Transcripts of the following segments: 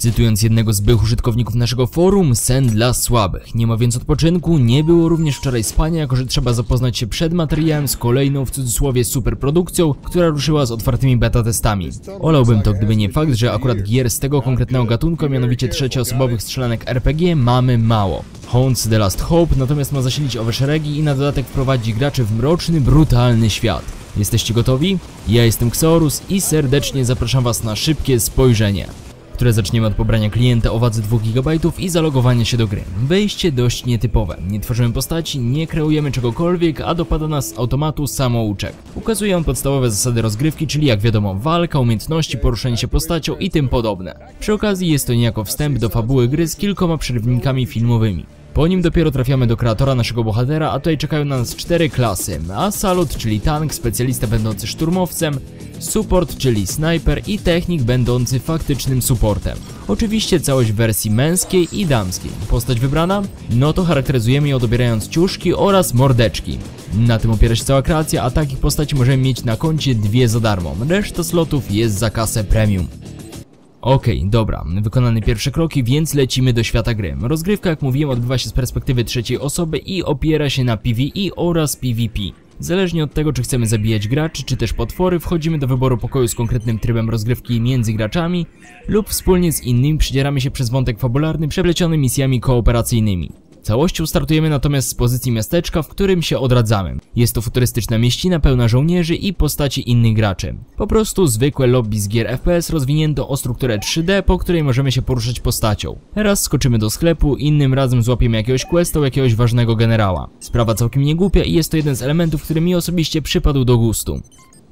Cytując jednego z byłych użytkowników naszego forum, sen dla słabych. Nie ma więc odpoczynku, nie było również wczoraj spania, jako że trzeba zapoznać się przed materiałem z kolejną w cudzysłowie superprodukcją, która ruszyła z otwartymi beta testami. Olałbym to, gdyby nie fakt, że akurat gier z tego konkretnego gatunku, mianowicie trzecioosobowych strzelanek RPG mamy mało. Haunts The Last Hope natomiast ma zasilić owe szeregi i na dodatek wprowadzi graczy w mroczny, brutalny świat. Jesteście gotowi? Ja jestem Xorus i serdecznie zapraszam was na szybkie spojrzenie które zaczniemy od pobrania klienta o wadze 2 GB i zalogowania się do gry. Wejście dość nietypowe. Nie tworzymy postaci, nie kreujemy czegokolwiek, a dopada nas z automatu samouczek. Ukazuje on podstawowe zasady rozgrywki, czyli jak wiadomo walka, umiejętności, poruszanie się postacią i tym podobne. Przy okazji jest to niejako wstęp do fabuły gry z kilkoma przerywnikami filmowymi. Po nim dopiero trafiamy do kreatora naszego bohatera, a tutaj czekają na nas cztery klasy. Asalut, czyli tank, specjalista będący szturmowcem, support, czyli sniper i technik będący faktycznym supportem. Oczywiście całość w wersji męskiej i damskiej. Postać wybrana? No to charakteryzujemy ją dobierając ciuszki oraz mordeczki. Na tym opiera się cała kreacja, a takich postaci możemy mieć na koncie dwie za darmo. Reszta slotów jest za kasę premium. Okej, okay, dobra, wykonane pierwsze kroki, więc lecimy do świata gry. Rozgrywka, jak mówiłem, odbywa się z perspektywy trzeciej osoby i opiera się na PvE oraz PvP. Zależnie od tego, czy chcemy zabijać graczy, czy też potwory, wchodzimy do wyboru pokoju z konkretnym trybem rozgrywki między graczami lub wspólnie z innymi przydzieramy się przez wątek fabularny przepleciony misjami kooperacyjnymi. Całością startujemy natomiast z pozycji miasteczka, w którym się odradzamy. Jest to futurystyczna mieścina pełna żołnierzy i postaci innych graczy. Po prostu zwykłe lobby z gier FPS rozwinięto o strukturę 3D, po której możemy się poruszać postacią. Raz skoczymy do sklepu, innym razem złapiemy jakiegoś questa jakiegoś ważnego generała. Sprawa całkiem niegłupia i jest to jeden z elementów, który mi osobiście przypadł do gustu.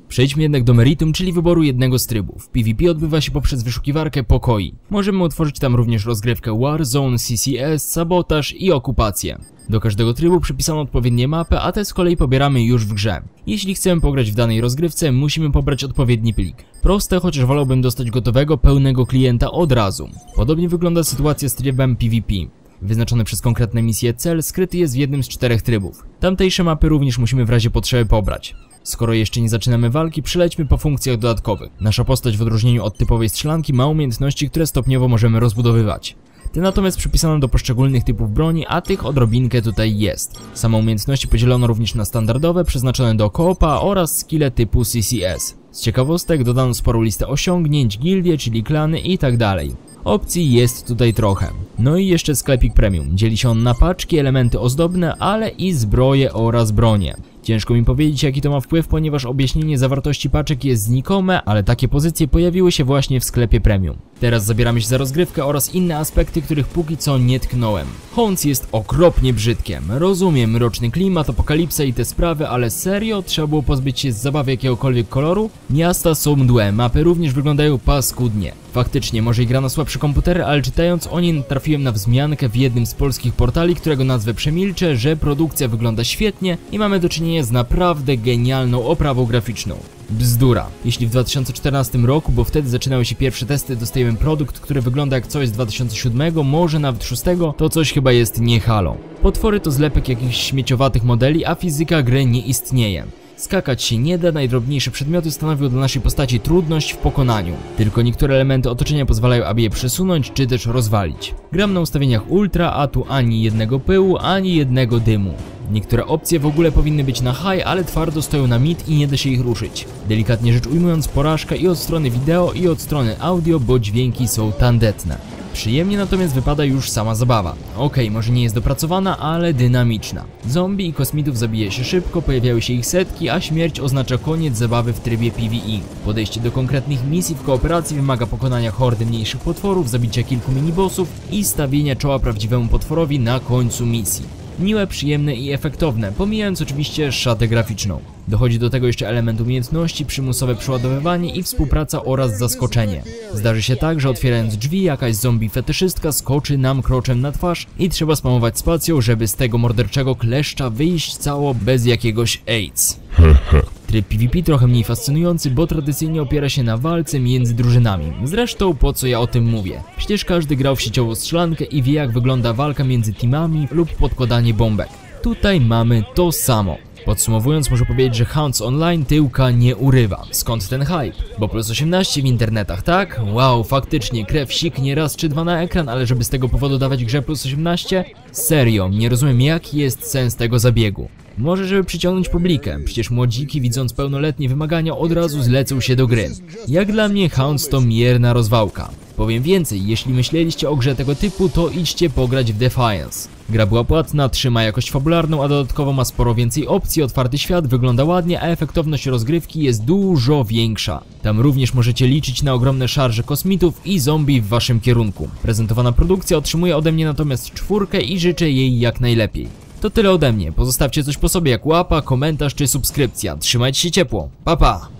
Przejdźmy jednak do meritum, czyli wyboru jednego z trybów. PvP odbywa się poprzez wyszukiwarkę pokoi. Możemy utworzyć tam również rozgrywkę Warzone, CCS, sabotaż i okupację. Do każdego trybu przypisano odpowiednie mapy, a te z kolei pobieramy już w grze. Jeśli chcemy pograć w danej rozgrywce, musimy pobrać odpowiedni plik. Proste, chociaż wolałbym dostać gotowego, pełnego klienta od razu. Podobnie wygląda sytuacja z trybem PvP. Wyznaczony przez konkretne misje cel skryty jest w jednym z czterech trybów. Tamtejsze mapy również musimy w razie potrzeby pobrać. Skoro jeszcze nie zaczynamy walki, przylećmy po funkcjach dodatkowych. Nasza postać w odróżnieniu od typowej strzelanki ma umiejętności, które stopniowo możemy rozbudowywać. Te natomiast przypisano do poszczególnych typów broni, a tych odrobinkę tutaj jest. Same umiejętności podzielono również na standardowe, przeznaczone do koopa oraz skille typu CCS. Z ciekawostek dodano sporą listę osiągnięć, gildie, czyli klany i tak dalej. Opcji jest tutaj trochę. No i jeszcze sklepik premium. Dzieli się on na paczki, elementy ozdobne, ale i zbroje oraz bronie. Ciężko mi powiedzieć jaki to ma wpływ, ponieważ objaśnienie zawartości paczek jest znikome, ale takie pozycje pojawiły się właśnie w sklepie premium. Teraz zabieramy się za rozgrywkę oraz inne aspekty, których póki co nie tknąłem. Hons jest okropnie brzydkiem. Rozumiem mroczny klimat, apokalipsa i te sprawy, ale serio? Trzeba było pozbyć się z zabawy jakiegokolwiek koloru? Miasta są mdłe, mapy również wyglądają paskudnie. Faktycznie, może i gra na słabsze komputery, ale czytając o niej trafiłem na wzmiankę w jednym z polskich portali, którego nazwę przemilczę, że produkcja wygląda świetnie i mamy do czynienia z naprawdę genialną oprawą graficzną. Bzdura. Jeśli w 2014 roku, bo wtedy zaczynały się pierwsze testy, dostajemy produkt, który wygląda jak coś z 2007, może nawet 6, to coś chyba jest nie halą. Potwory to zlepek jakichś śmieciowatych modeli, a fizyka gry nie istnieje. Skakać się nie da, najdrobniejsze przedmioty stanowią dla naszej postaci trudność w pokonaniu. Tylko niektóre elementy otoczenia pozwalają, aby je przesunąć czy też rozwalić. Gram na ustawieniach ultra, a tu ani jednego pyłu, ani jednego dymu. Niektóre opcje w ogóle powinny być na high, ale twardo stoją na mid i nie da się ich ruszyć. Delikatnie rzecz ujmując, porażka i od strony wideo i od strony audio, bo dźwięki są tandetne. Przyjemnie natomiast wypada już sama zabawa. Okej, okay, może nie jest dopracowana, ale dynamiczna. Zombie i kosmitów zabija się szybko, pojawiają się ich setki, a śmierć oznacza koniec zabawy w trybie PvE. Podejście do konkretnych misji w kooperacji wymaga pokonania hordy mniejszych potworów, zabicia kilku minibossów i stawienia czoła prawdziwemu potworowi na końcu misji miłe, przyjemne i efektowne, pomijając oczywiście szatę graficzną. Dochodzi do tego jeszcze element umiejętności, przymusowe przeładowywanie i współpraca oraz zaskoczenie. Zdarzy się tak, że otwierając drzwi jakaś zombie fetyszystka skoczy nam kroczem na twarz i trzeba spamować spacją, żeby z tego morderczego kleszcza wyjść cało bez jakiegoś AIDS. Tryb PvP trochę mniej fascynujący, bo tradycyjnie opiera się na walce między drużynami. Zresztą po co ja o tym mówię? Przecież każdy grał w sieciową strzelankę i wie jak wygląda walka między teamami lub podkładanie bombek. Tutaj mamy to samo. Podsumowując, muszę powiedzieć, że Hounds Online tyłka nie urywa. Skąd ten hype? Bo plus 18 w internetach, tak? Wow, faktycznie, krew siknie raz czy dwa na ekran, ale żeby z tego powodu dawać grze plus 18? Serio, nie rozumiem jaki jest sens tego zabiegu. Może żeby przyciągnąć publikę, przecież młodziki widząc pełnoletnie wymagania od razu zlecą się do gry. Jak dla mnie Hounds to mierna rozwałka. Powiem więcej, jeśli myśleliście o grze tego typu, to idźcie pograć w Defiance. Gra była płatna, trzyma jakość fabularną, a dodatkowo ma sporo więcej opcji, otwarty świat, wygląda ładnie, a efektowność rozgrywki jest dużo większa. Tam również możecie liczyć na ogromne szarże kosmitów i zombie w waszym kierunku. Prezentowana produkcja otrzymuje ode mnie natomiast czwórkę i życzę jej jak najlepiej. To tyle ode mnie, pozostawcie coś po sobie jak łapa, komentarz czy subskrypcja. Trzymajcie się ciepło, pa pa!